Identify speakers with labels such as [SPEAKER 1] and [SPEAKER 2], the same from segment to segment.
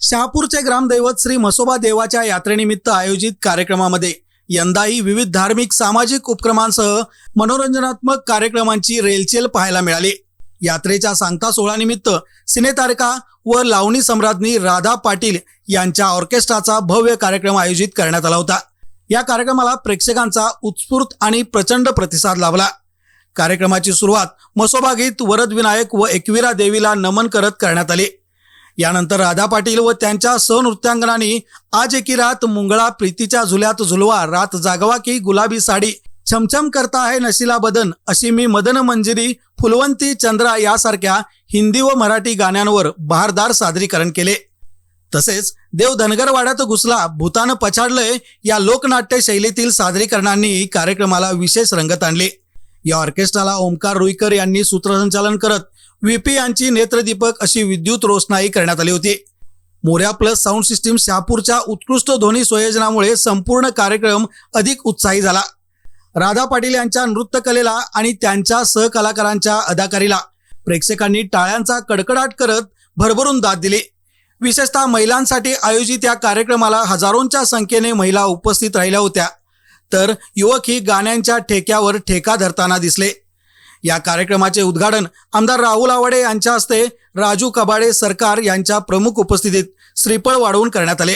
[SPEAKER 1] शहापूरचे ग्रामदैवत श्री म्हसोबा देवाच्या यात्रेनिमित्त आयोजित कार्यक्रमामध्ये यंदाही विविध धार्मिक सामाजिक उपक्रमांसह मनोरंजनात्मक कार्यक्रमांची रेलचेल पाहायला मिळाली. यात्रेच्या सांगता सोहळ्यानिमित्त सिनेतारका व लावणी सम्राज्ञी राधा पाटील यांच्या ऑर्केस्ट्राचा भव्य कार्यक्रम आयोजित करण्यात आला होता. या कार्यक्रमाला प्रेक्षकांचा उत्स्फूर्त आणि प्रचंड प्रतिसाद लाभला. कार्यक्रमाची सुरुवात मसोबा गीत वरद विनायक व एकविरा देवीला नमन करत करण्यात आली. यानंतर राधा पाटील व त्यांच्या सहनृत्यांगणांनी आज एकी रात मुंगळा प्रीतीच्या झुल्यात झुलवा रात जागवा की गुलाबी साडी. छमछम करता आहे नशिला बदन अशी मी मदन मंजिरी फुलवंती चंद्रा यासारख्या हिंदी व मराठी गाण्यांवर बहारदार सादरीकरण केले. तसेच देव धनगर वाड्यात घुसला भूतानं पछाडलंय या लोकनाट्य शैलीतील सादरीकरणांनी कार्यक्रमाला विशेष रंगत आणली. या ऑर्केस्ट्राला ओमकार रुईकर यांनी सूत्रसंचालन करत व्हीपी यांची नेत्रदीपक अशी विद्युत रोषणाई करण्यात आली होती. मोर्या प्लस साऊंड सिस्टीम शहापूरच्या उत्कृष्ट ध्वनी संयोजनामुळे संपूर्ण कार्यक्रम अधिक उत्साही झाला. राधा पाटील यांच्या नृत्यकलेला आणि त्यांच्या सहकलाकारांच्या अदाकारीला प्रेक्षकांनी टाळ्यांचा कडकडाट करत भरभरून दाद दिली. विशेषतः महिलांसाठी आयोजित या कार्यक्रमाला हजारोंच्या संख्येने महिला उपस्थित राहिल्या होत्या. तर युवक ही गाण्यांच्या ठेक्यावर ठेका धरताना दिसले. या कार्यक्रमाचे उद्घाटन आमदार राहुल आवाडे यांच्या हस्ते राजू कबाडे सरकार यांच्या प्रमुख उपस्थितीत श्रीफळ वाढवून करण्यात आले.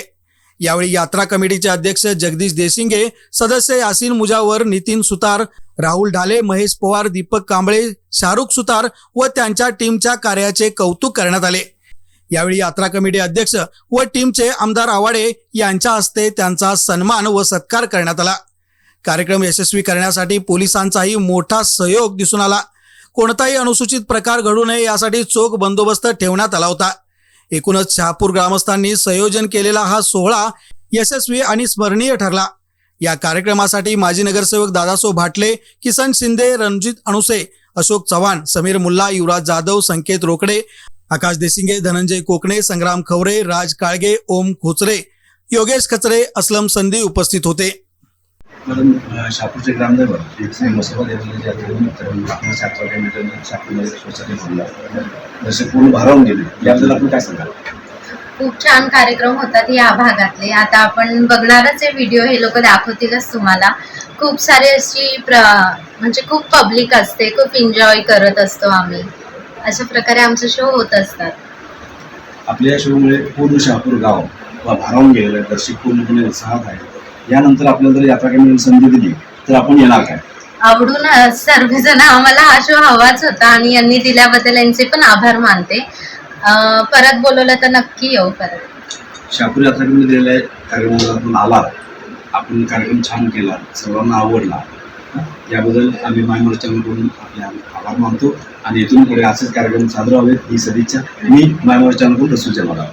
[SPEAKER 1] यावेळी यात्रा कमिटीचे अध्यक्ष जगदीश देसिंगे सदस्य यासीन मुजावर नितीन सुतार राहुल ढाले महेश पवार दीपक कांबळे शाहरुख सुतार व त्यांच्या टीमच्या कार्याचे कौतुक करण्यात आले. यावेळी यात्रा कमिटी अध्यक्ष व टीमचे आमदार आवाडे यांच्या हस्ते त्यांचा सन्मान व सत्कार करण्यात आला. कार्यक्रम यशस्वी करण्यासाठी पोलिसांचाही मोठा सहयोग दिसून आला. कोणताही अनुसूचित प्रकार घडू नये यासाठी चोख बंदोबस्त ठेवण्यात आला होता. एकूणच शहापूर ग्रामस्थांनी संयोजन केलेला हा सोहळा यशस्वी आणि स्मरणीय ठरला. या कार्यक्रमासाठी माजी नगरसेवक दादासो भाटले किसन शिंदे रणजित अणुसे अशोक चव्हाण समीर मुल्ला युवराज जाधव संकेत रोकडे आकाश देसिंगे धनंजय कोकणे संग्राम खवरे राज काळगे ओम खोचरे योगेश खचरे असलम संधी उपस्थित होते.
[SPEAKER 2] शहापूरचे मसोबा यात्रेनिमित्त शहापूरमध्ये स्वच्छता ठेवला. जसे पूर्ण भारावून गेले. याबद्दल आपण काय सांगाल?
[SPEAKER 3] खूप छान कार्यक्रम होतात या भागातले. आता आपण बघणारच आहे व्हिडिओ हे लोक दाखवतीलच तुम्हाला. खूप सारे अशी प्र म्हणजे खूप पब्लिक असते खूप एन्जॉय करत असतो आम्ही. अशा प्रकारे आमचे शो होत असतात.
[SPEAKER 2] आपल्या या शोमुळे पूर्ण शहापूर गाव भारावून गेलेलं आहे. दर्शक पूर्णपणे उत्साहात आहे यानंतर आपल्याला जर यात्रा करण्याची संधी दिली तर आपण येणार काय?
[SPEAKER 3] आवडून सर्वजण आम्हाला हा शो हवाच होता आणि यांनी दिल्याबद्दल यांचे पण आभार मानते. अ, परत बोलवलं तर नक्की येऊ परत.
[SPEAKER 2] शहापूर यात्रा कमिटी दिलेल्या कार्यक्रमाला आपण आला आपण कार्यक्रम छान केला सर्वांना आवडला. याबद्दल आम्ही मायमोर चॅनलकडून आपले आभार मानतो. आणि इथून पुढे असेच कार्यक्रम सादर व्हावेत ही सदिच्छा. मी मायमोर चॅनलकडून रसूल मला